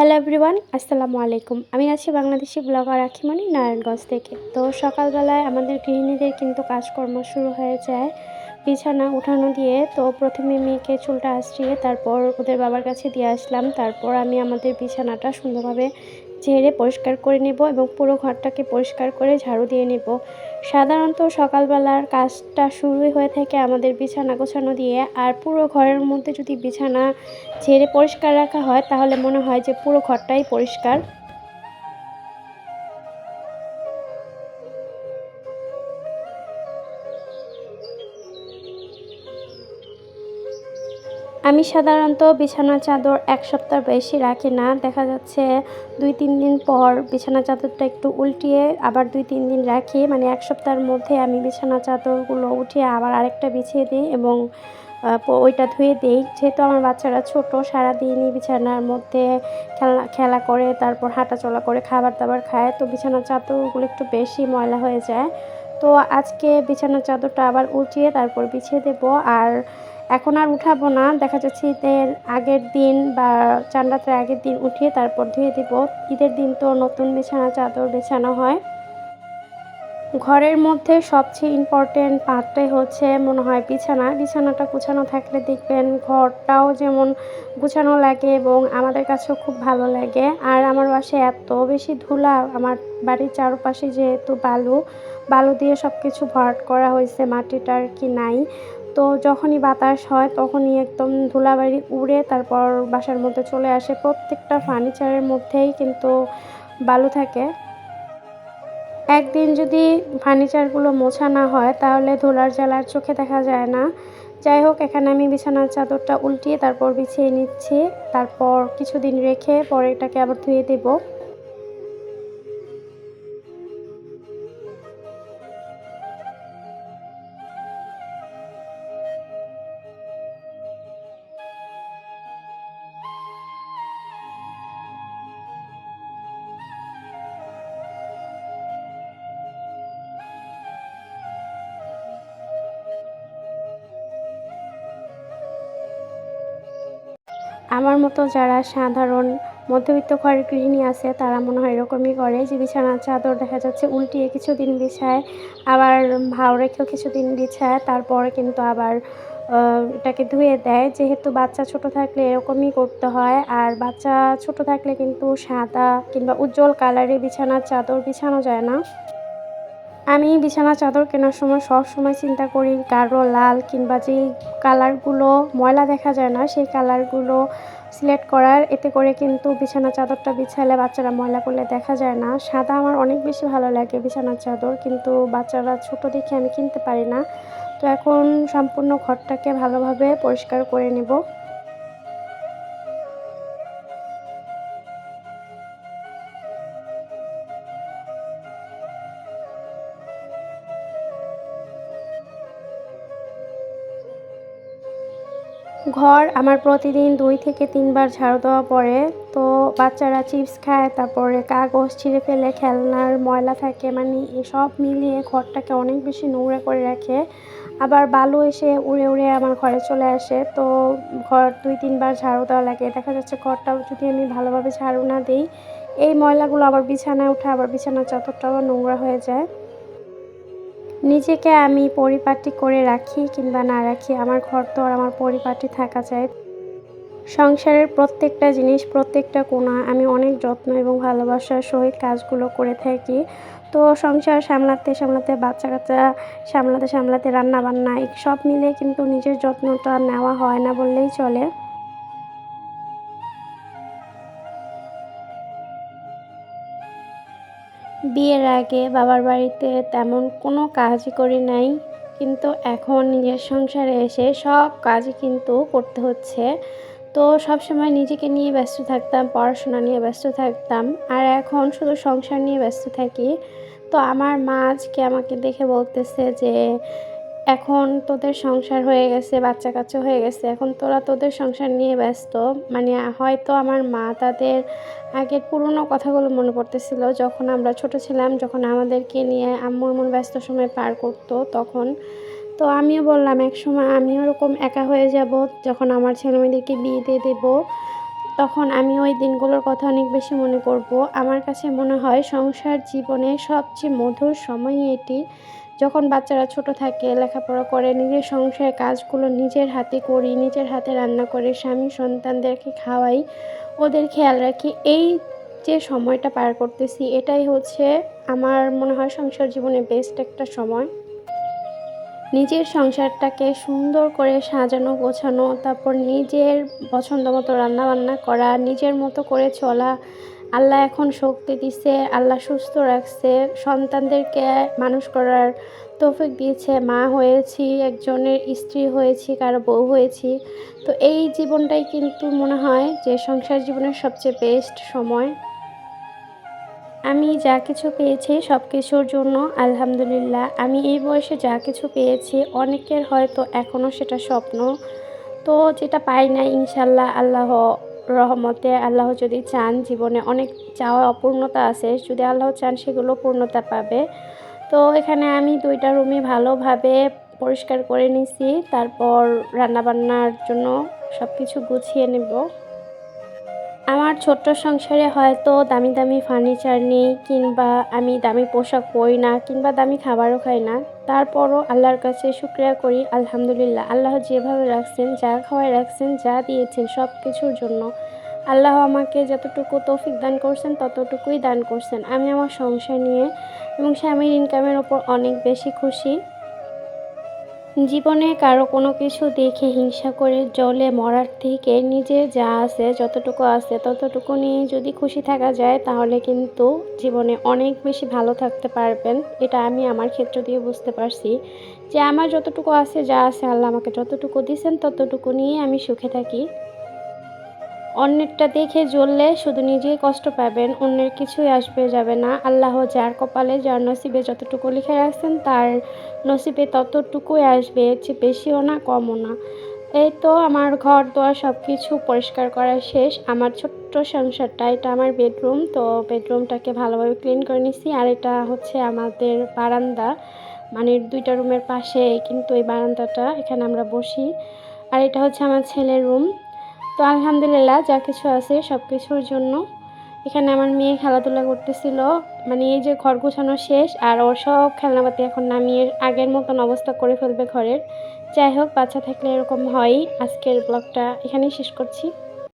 Hello everyone আসসালামু আলাইকুম। আমি আছি বাংলাদেশি ব্লগার আখিমণি নারায়ণগঞ্জ থেকে। তো সকালবেলায় আমাদের গৃহিণীদের কিন্তু কাজকর্ম শুরু হয়ে যায় বিছানা উঠানো দিয়ে। তো প্রথমে মেয়েকে চুলটা আসছিয়ে তারপর ওদের বাবার কাছে দিয়ে আসলাম। তারপর আমি আমাদের বিছানাটা সুন্দরভাবে ঝেড়ে পরিষ্কার করে নেব এবং পুরো ঘরটাকে পরিষ্কার করে ঝাড়ু দিয়ে নেব। সাধারণত সকালবেলার কাজটা শুরু হয়ে থাকে আমাদের বিছানা গোছানো দিয়ে। আর পুরো ঘরের মধ্যে যদি বিছানা ঝেড়ে পরিষ্কার রাখা হয়, তাহলে মনে হয় যে পুরো ঘরটাই পরিষ্কার। আমি সাধারণত বিছানা চাদর এক সপ্তাহ বেশি রাখি না। দেখা যাচ্ছে দুই, তিন দিন পর বিছানা চাদরটা একটু উল্টিয়ে আবার দুই, তিন দিন রাখি। মানে এক সপ্তাহের মধ্যে আমি বিছানা চাদরগুলো উঠিয়ে আবার আরেকটা বিছিয়ে দিই এবং ওইটা ধুয়ে দিই। যেহেতু আমার বাচ্চারা ছোট, সারাদিনই বিছানার মধ্যে খেলা খেলা করে, তারপর হাঁটাচলা করে খাবার দাবার খায়। তো বিছানার চাদরগুলো একটু বেশি ময়লা হয়ে যায়। তো আজকে বিছানার চাদরটা আবার উঠিয়ে তারপর বিছিয়ে দেবো। আর এখন আর উঠাবো না। দেখা যাচ্ছে ঈদের আগের দিন বা চান্ডাতের আগের দিন উঠিয়ে তারপর ধুয়ে দিব। ঈদের দিন তো নতুন বিছানা, চাদর বিছানো হয়। ঘরের মধ্যে সবচেয়ে ইম্পর্টেন্ট পার্টটাই হচ্ছে মনে হয় বিছানা। বিছানাটা গুছানো থাকলে দেখবেন ঘরটাও যেমন গুছানো লাগে এবং আমাদের কাছেও খুব ভালো লাগে। আর আমার বাসায় এত বেশি ধুলা, আমার বাড়ির চারপাশে যেহেতু বালু বালু দিয়ে সব কিছু ভরাট করা হয়েছে মাটিটা আর কি নাই। তো যখনই বাতাস হয়, তখনই একদম ধুলাবাড়ি উড়ে তারপর বাসার মধ্যে চলে আসে। প্রত্যেকটা ফার্নিচারের মধ্যেই কিন্তু বালু থাকে। একদিন যদি ফার্নিচারগুলো মোছা না হয়, তাহলে ধুলার জ্বালার চোখে দেখা যায় না। যাই হোক, এখানে আমি বিছানার চাদরটা উল্টিয়ে তারপর বিছিয়ে নিচ্ছি। তারপর কিছুদিন রেখে পরে এটাকে আবার ধুয়ে দেবো। আমার মতো যারা সাধারণ মধ্যবিত্ত ঘরের গৃহিণী আছে, তারা মনে হয় এরকমই করে যে বিছানার চাদর দেখা যাচ্ছে উল্টিয়ে কিছুদিন বিছায়, আবার ভাও রেখেও কিছুদিন বিছায়, তারপরে কিন্তু আবার এটাকে ধুয়ে দেয়। যেহেতু বাচ্চা ছোট থাকলে এরকমই করতে হয়, আর বাচ্চা ছোট থাকলে কিন্তু সাদা কিংবা উজ্জ্বল কালারে বিছানার চাদর বিছানো যায় না। আমি বিছানা চাদর কেনার সময় সব সময় চিন্তা করি, গাঢ় লাল কিংবা যেই কালারগুলো ময়লা দেখা যায় না, সেই কালারগুলো সিলেক্ট করার, এতে করে কিন্তু বিছানা চাদরটা বিছালে বাচ্চারা ময়লা করলে দেখা যায় না। সাদা আমার অনেক বেশি ভালো লাগে বিছানার চাদর, কিন্তু বাচ্চারা ছোট দেখে আমি কিনতে পারি না। তো এখন সম্পূর্ণ ঘরটাকে ভালোভাবে পরিষ্কার করে নেব। ঘর আমার প্রতিদিন দুই থেকে তিনবার ঝাড়ু দেওয়া পড়ে। তো বাচ্চারা চিপস খায়, তারপরে কাগজ ছিঁড়ে ফেলে, খেলনার ময়লা থাকে মানে এসব মিলিয়ে ঘরটাকে অনেক বেশি নোংরা করে রাখে। আবার বালু এসে উড়ে উড়ে আমার ঘরে চলে আসে। তো ঘর দুই তিনবার ঝাড়ু দেওয়া লাগে। দেখা যাচ্ছে ঘরটাও যদি আমি ভালোভাবে ঝাড়ু না দিই, এই ময়লাগুলো আবার বিছানায় উঠে আবার বিছানার চাদরটাও নোংরা হয়ে যায়। নিজেকে আমি পরিপাটি করে রাখি কিংবা না রাখি, আমার ঘর তো আর আমার পরিপাটি থাকা চাই। সংসারের প্রত্যেকটা জিনিস, প্রত্যেকটা কোণা আমি অনেক যত্ন এবং ভালোবাসার সহিত কাজগুলো করে থাকি। তো সংসার সামলাতে সামলাতে বাচ্চা কাচ্চা সামলাতে সামলাতে রান্না বান্না সব মিলে কিন্তু নিজের যত্নটা নেওয়া হয় না বললেই চলে। বিয়ের আগে বাবার বাড়িতে তেমন কোনো কাজই করি নাই, কিন্তু এখন নিজের সংসারে এসে সব কাজই কিন্তু করতে হচ্ছে। তো সব সময় নিজেকে নিয়ে ব্যস্ত থাকতাম, পড়াশোনা নিয়ে ব্যস্ত থাকতাম, আর এখন শুধু সংসার নিয়ে ব্যস্ত থাকি। তো আমার মা আজকে আমাকে দেখে বলতেছে যে এখন তোদের সংসার হয়ে গেছে বাচ্চা কাচ্চা হয়ে গেছে, এখন তোরা তোদের সংসার নিয়ে ব্যস্ত। মানে হয়তো আমার মা তাদের আগের পুরনো কথাগুলো মনে পড়তেছিল, যখন আমরা ছোট ছিলাম, যখন আমাদেরকে নিয়ে আম্মু এমন ব্যস্ত সময় পার করতো তখন। তো আমিও বললাম, এক সময় আমিও ওরকম একা হয়ে যাব, যখন আমার ছেলেমেয়েদেরকে বিয়ে দিয়ে দেবো। তখন আমি ওই দিনগুলোর কথা অনেক বেশি মনে করব। আমার কাছে মনে হয় সংসার জীবনে সবচেয়ে মধুর সময় এটি। যখন বাচ্চারা ছোট থাকে, লেখাপড়া করে, নিজের সংসারের কাজগুলো নিজের হাতে করি, নিজের হাতে রান্না করে, স্বামী সন্তানদেরকে খাওয়াই, ওদের খেয়াল রাখি, এই যে সময়টা পার করতেছি, এটাই হচ্ছে আমার মনে হয় সংসার জীবনে বেস্ট একটা সময়। নিজের সংসারটাকে সুন্দর করে সাজানো, গোছানো, তারপর নিজের পছন্দ মতো রান্নাবান্না করা, নিজের মতো করে চলা আল্লাহ এখন শক্তি দিছে, আল্লাহ সুস্থ রাখছে। সন্তানদেরকে মানুষ করার তৌফিক দিয়েছে। মা হয়েছি, একজনের স্ত্রী হয়েছি, কারও বউ হয়েছি। তো এই জীবনটাই কিন্তু মনে হয় যে সংসার জীবনের সবচেয়ে বেস্ট সময়। আমি যা কিছু পেয়েছি সব কিছুর জন্য, আলহামদুলিল্লাহ। আমি এই বয়সে যা কিছু পেয়েছি, অনেকের হয়তো এখনও সেটা স্বপ্ন। তো যেটা পাই না ইনশাল্লাহ আল্লাহ রহমতে আল্লাহ যদি চান, জীবনে অনেক চাওয়া অপূর্ণতা আছে। যদি আল্লাহ চান, সেগুলো পূর্ণতা পাবে। তো এখানে আমি দুইটা রুমই ভালোভাবে পরিষ্কার করে নিছি। তারপর রান্নাবান্নার জন্য সব কিছু গুছিয়ে নেব। আমার ছোট্ট সংসারে হয়তো দামি দামি ফার্নিচার নেই, কিংবা আমি দামি পোশাক পরি না, কিংবা দামি খাবারও খাই না। তারপরও আল্লাহর কাছে শুক্রিয়া করি, আলহামদুলিল্লাহ। আল্লাহ যেভাবে রাখছেন, যা খাওয়ায় রাখছেন, যা দিয়েছেন সব কিছুর জন্য। আল্লাহ আমাকে যতটুকু তৌফিক দান করছেন, ততটুকুই দান করছেন। আমি আমার সংসার নিয়ে এবং স্বামীর ইনকামের ওপর অনেক বেশি খুশি। জীবনে কারও কোনো কিছু দেখে হিংসা করে জলে মরার থেকে নিজে যা আছে, যতটুকু আছে, ততটুকু নিয়ে যদি খুশি থাকা যায়, তাহলে কিন্তু জীবনে অনেক বেশি ভালো থাকতে পারবেন। এটা আমি আমার ক্ষেত্র দিয়ে বুঝতে পারছি যে আমার যতটুকু আছে, যা আছে, আল্লাহ আমাকে যতটুকু দিয়েছেন, ততটুকু নিয়ে আমি সুখে থাকি। অন্যেরটা দেখে জ্বললে শুধু নিজেই কষ্ট পাবেন, অন্যের কিছুই আসবে যাবে না। আল্লাহ যার কপালে যার নসিবে যতটুকু লিখে রাখছেন, তার নসিবে ততটুকুই আসবে চেয়ে বেশিও না, কমও না। এই তো আমার ঘর দোয়ার সব কিছু পরিষ্কার করা শেষ। আমার ছোট্ট সংসারটা, এটা আমার বেডরুম, তো বেডরুমটাকে ভালোভাবে ক্লিন করে নিছি। আর এটা হচ্ছে আমাদের বারান্দা মানে দুইটা রুমের পাশে, কিন্তু এই বারান্দাটা এখানে আমরা বসি। আর এটা হচ্ছে আমার ছেলের রুম। তো আলহামদুলিল্লাহ, যা কিছু আছে সব কিছুর জন্য। এখানে আমার মেয়ে খেলাধুলা করতেছিল। মানে এই যে ঘর গোছানো শেষ, আর ওর সব খেলনাপাতি এখন নামিয়ে আগের মতন অবস্থা করে ফেলবে ঘরের। যাই হোক, বাচ্চা থাকলে এরকম হয় আজকের ব্লগটা এখানেই শেষ করছি।